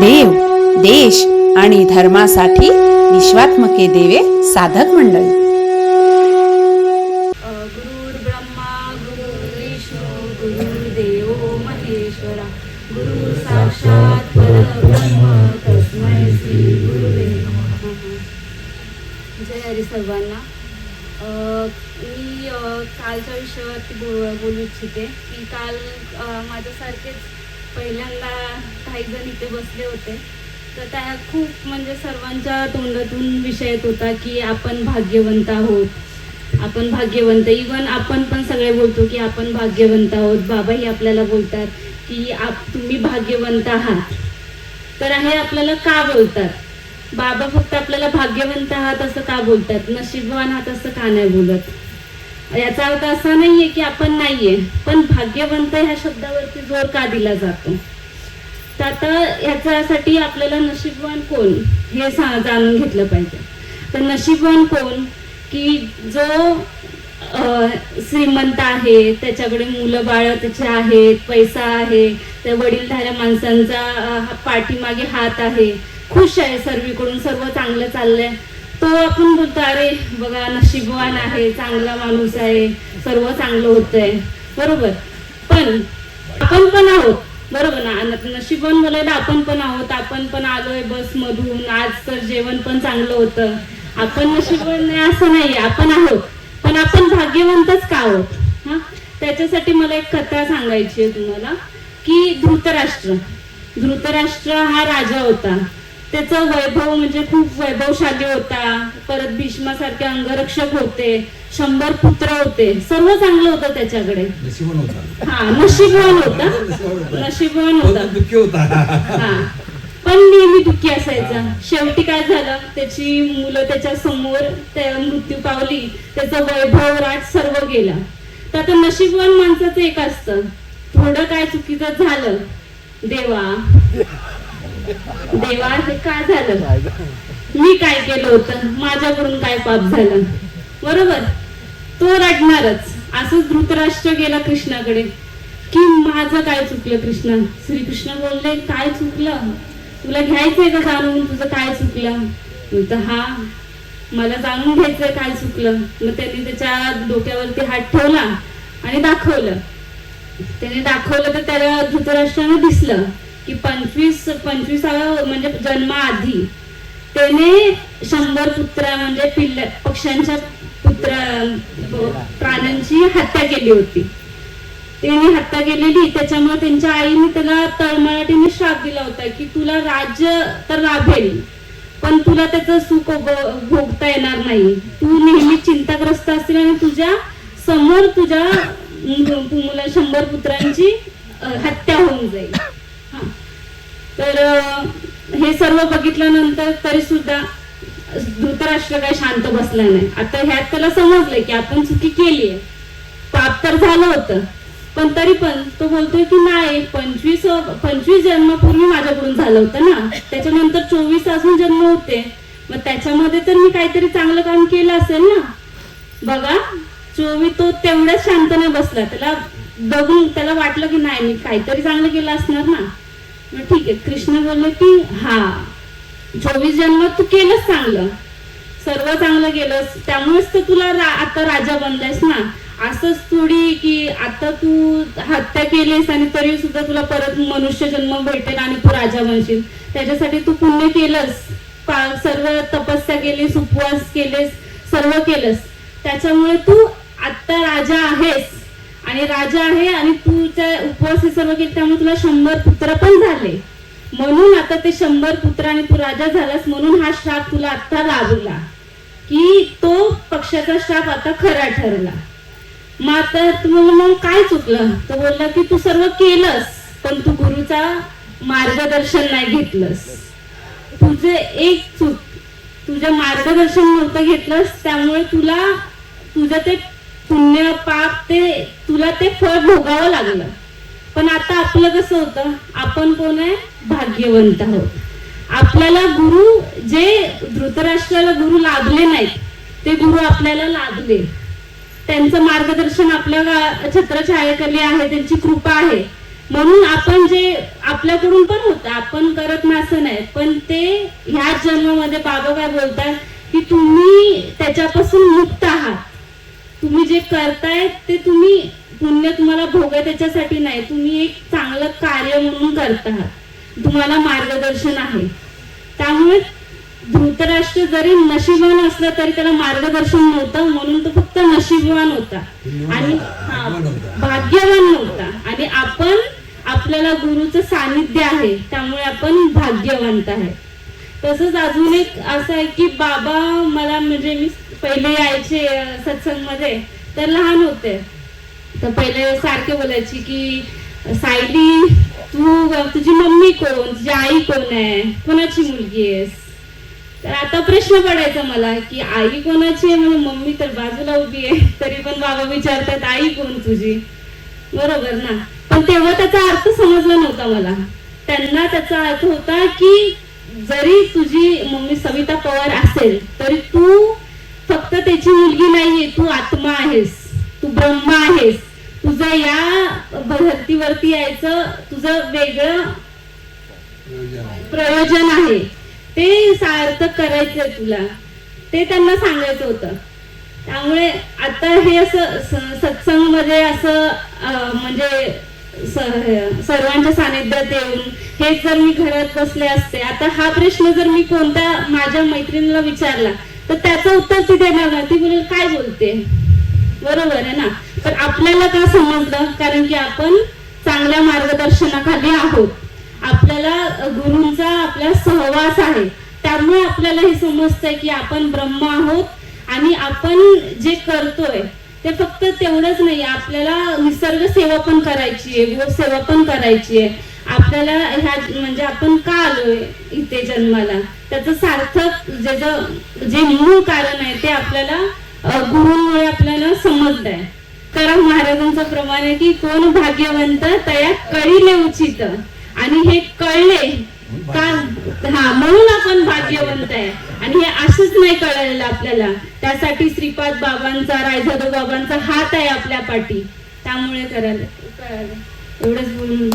देव देश आणि धर्मासाठी विश्वात्मके देवे साधक मंडळी. ब्रह्मा गुरु जय हरी सर्वांना. मी कालच्या विषयावरती बोलू इच्छिते. की काल माझ्यासारखेच पहिल्यांदा काही जण इथे बसले होते. तर त्या खूप म्हणजे सर्वांच्या तोंडातून विषय येत होता की आपण भाग्यवंत आहोत. आपण भाग्यवंत. इवन आपण पण सगळे बोलतो की आपण भाग्यवंत आहोत. बाबाही आपल्याला बोलतात की आप तुम्ही भाग्यवंत आहात. तर हे आपल्याला का बोलतात? बाबा फक्त आपल्याला भाग्यवंत आहात असं का बोलतात? नशीबवान आहात असं का नाही बोलत? याचा अर्थ असा नाहीये की आपण नाहीये पण भाग्यवंत ह्या शब्दावरती जोर का दिला जातो? तर आता ह्याच्यासाठी आपल्याला नशीबवान कोण? हे सा जाणून घेतलं पाहिजे. तर नशीबवान कोण? की जो श्रीमंत आहे त्याच्याकडे मुलं बाळ त्याचे आहेत पैसा आहे त्या वडीलधाऱ्या माणसांचा पाठीमागे हात आहे खुश आहे सर्वीकडून सर्व चांगलं चाललंय. तो आपण बोलतो अरे बघा नशीबवान आहे चांगला माणूस आहे सर्व चांगलं होतंय. बरोबर. पण आपण पण बरोबर ना न- बोलायला आपण पण आहोत आपण पण आलोय बस मधून आज तर जेवण पण चांगलं होतं. आपण नशीबवान नाही असं नाही आपण आहोत. पण आपण भाग्यवंतच का आहोत? हा? त्याच्यासाठी मला एक कथा सांगायची आहे तुम्हाला की धृतराष्ट्र. धृतराष्ट्र हा राजा होता. त्याचं वैभव म्हणजे खूप वैभवशाली होता. परत भीष्मासारखे अंगरक्षक होते. शंभर पुत्र होते. सर्व चांगलं होतं त्याच्याकडे. हा नशीबवान होता. नशीबवान होता. होता. दुःखी होता. हा. पण नेहमी दुःखी असायचा. शेवटी काय झालं? त्याची मुलं त्याच्यासमोर त्या मृत्यू पावली. त्याचं वैभव राज सर्व गेला. तर आता नशीबवान माणसाचं एक असतं. थोडं काय चुकीचं झालं? देवा. देवा हे काय झालं? मी काय केलं होतं? माझ्याकडून काय पाप झालं? बरोबर? तो रडणारच. असंच धृतराष्ट्र गेला कृष्णाकडे. कि माझं काय चुकलं कृष्ण? श्रीकृष्ण बोलले काय चुकलं? तुला घ्यायचंय का जाणून? तुझं काय चुकलं? म्हणतं हा मला जाणून घ्यायचंय काय चुकलं. मग त्यांनी त्याच्या डोक्यावरती हात ठेवला आणि दाखवलं. त्याने दाखवलं तर त्याला धृतराष्ट्रानं दिसलं. की पंचवीस पंचवीसाव्या म्हणजे जन्माआधी त्याने शंभर पुत्र म्हणजे पिल्ल पक्ष्यांच्या पुत्र प्राण्यांची हत्या केली होती. त्याने हत्या केलेली त्याच्यामुळे त्यांच्या आईने त्याला तळमळाटीने श्राप दिला होता की तुला राज्य तर लाभेल पण तुला त्याचं सुख भोगता येणार नाही. तू नेहमी चिंताग्रस्त असतील आणि तुझ्या समोर तुझ्या मुला शंभर पुत्रांची हत्या होऊन जाईल. तर हे सर्व बघितल्यानंतर तरी सुद्धा धृतराष्ट्र काही शांत बसला नाही. आता ह्यात त्याला समजलंय की आपण चुकी केली आहे पाप तर झालं होतं पण तरी पण तो बोलतोय की नाही पंचवीस पंचवीस जन्मापूर्वी माझ्याकडून झालं होतं ना. त्याच्यानंतर चोवीस अजून जन्म होते. मग त्याच्यामध्ये तर मी काहीतरी चांगलं काम केलं असेल ना. बघा चोवीस तो तेवढ्याच शांतने बसला. त्याला बघून त्याला वाटलं की नाही मी काहीतरी चांगलं केलं असणार ना. ठीक आहे. कृष्ण बोलले की हा चोवीस जन्म तू केलंच चांगलं. सर्व चांगलं केलंस. त्यामुळेच तर तुला रा- आता राजा बनलायस ना. असंच थोडी की आता तू हत्या केलीस आणि तरी सुद्धा तुला परत मनुष्य जन्म भेटेल आणि तू राजा बनशील. त्याच्यासाठी तू पुण्य केलंस. सर्व तपस्या केलीस उपवास केलेस सर्व केलंस. त्याच्यामुळे तू आता राजा आहेस. आणि राजा आहे आणि तू त्या उपवास हे सर्व केले त्यामुळे तुला शंभर पुत्र पण झाले. म्हणून आता ते शंभर पुत्र आणि तू राजा झालास म्हणून हा श्राप तुला आता लागला की तो पक्षाचा श्राप आता खरा ठरला. मग आता तुम्हाला मग काय चुकलं? तो बोलला की तू सर्व केलंस पण तू गुरुचा मार्गदर्शन नाही घेतलंस. तुझे एक चूक तुझं मार्गदर्शन नव्हतं घेतलंस त्यामुळे तुला तुझं ते पुण्य पाप ते तुला ते फळ भोगावं लागलं. पण आता आपलं कसं होतं आपण कोण आहे? भाग्यवंत आहोत. आपल्याला गुरु जे धृतराष्ट्राला गुरु लाभले नाहीत ते गुरु आपल्याला लाभले. त्यांचं मार्गदर्शन आपल्या गा- आहे त्यांची कृपा आहे. म्हणून आपण जे आपल्याकडून पण होतं आपण करत नाही असं नाही पण ते ह्याच जन्मामध्ये बाबा काय बोलतात की तुम्ही त्याच्या तुम्ही जे करताय ते तुम्ही पुण्य तुम्हाला भोगा त्याच्यासाठी नाही. तुम्ही एक चांगलं कार्य म्हणून करत आहात तुम्हाला मार्गदर्शन आहे. त्यामुळे धृतराष्ट्र जरी नशिबान असला तरी त्याला मार्गदर्शन नव्हतं म्हणून तो फक्त नशिबवान होता. आणि भाग्यवान नव्हता. आणि आपण आपल्याला गुरुचं सानिध्य आहे त्यामुळे आपण भाग्यवंत आहे. तसंच अजून एक असं आहे की बाबा मला म्हणजे मी पहिले यायचे अं, सत्संगमध्ये. तर लहान होते. तर पहिले सारखे बोलायची की सायली तू तुझी मम्मी कोण? तुझी आई कोण आहे? कोणाची मुलगी आहेस? तर आता प्रश्न पडायचा मला की आई कोणाची आहे? म्हणून मम्मी तर बाजूला उभी आहे. तरी पण बाबा विचारतात आई कोण तुझी? बरोबर ना? पण तेव्हा त्याचा अर्थ समजला नव्हता मला. त्यांना त्याचा अर्थ होता की जरी तुझी मम्मी सविता पवार असेल तरी तू त्याची मुलगी नाहीये. तू आत्मा आहेस. तू ब्रह्मा आहेस. तुझं या धर्तीवरती यायचं तुझं वेगळं प्रयोजन आहे. ते सार्थक करायचंय तुला. ते त्यांना सांगायचं होतं. त्यामुळे आता हे असं सत्संगमध्ये असं म्हणजे सर्वांच्या सानिध्यात येऊन हेच जर मी घरात बसले असते. आता हा प्रश्न जर मी कोणत्या माझ्या मैत्रिणीला विचारला तर त्याचं उत्तर ती देणार ती बोलेल काय बोलते? बरोबर आहे ना. पण आपल्याला का समजलं? कारण की आपण चांगल्या मार्गदर्शनाखाली आहोत. आपल्याला गुरुंचा गुरूंचा आपला सहवास आहे. त्यामुळे आपल्याला हे समजतंय की आपण ब्रह्म आहोत आणि आपण जे करतोय ते फक्त तेवढंच नाही. आपल्याला निसर्ग सेवा पण करायची आहे गो सेवा पण करायची आहे. आपल्याला ह्या म्हणजे आपण का आलोय इथे जन्माला? त्याचं सार्थक ज्याचं जे मूळ कारण आहे ते आपल्याला गुरुमुळे आपल्याला समजत आहे तर महाराजांचं प्रमाण आहे की कोण भाग्यवंत तया कळीले उचित. आणि हे कळले का? हा म्हणून आपण भाग्यवंत आहे. आणि हे असंच नाही कळलेलं आपल्याला. त्यासाठी श्रीपाद बाबांचा रायजादव बाबांचा हात आहे आपल्या पाठी. त्यामुळे करायला कळालं. एवढंच बोलून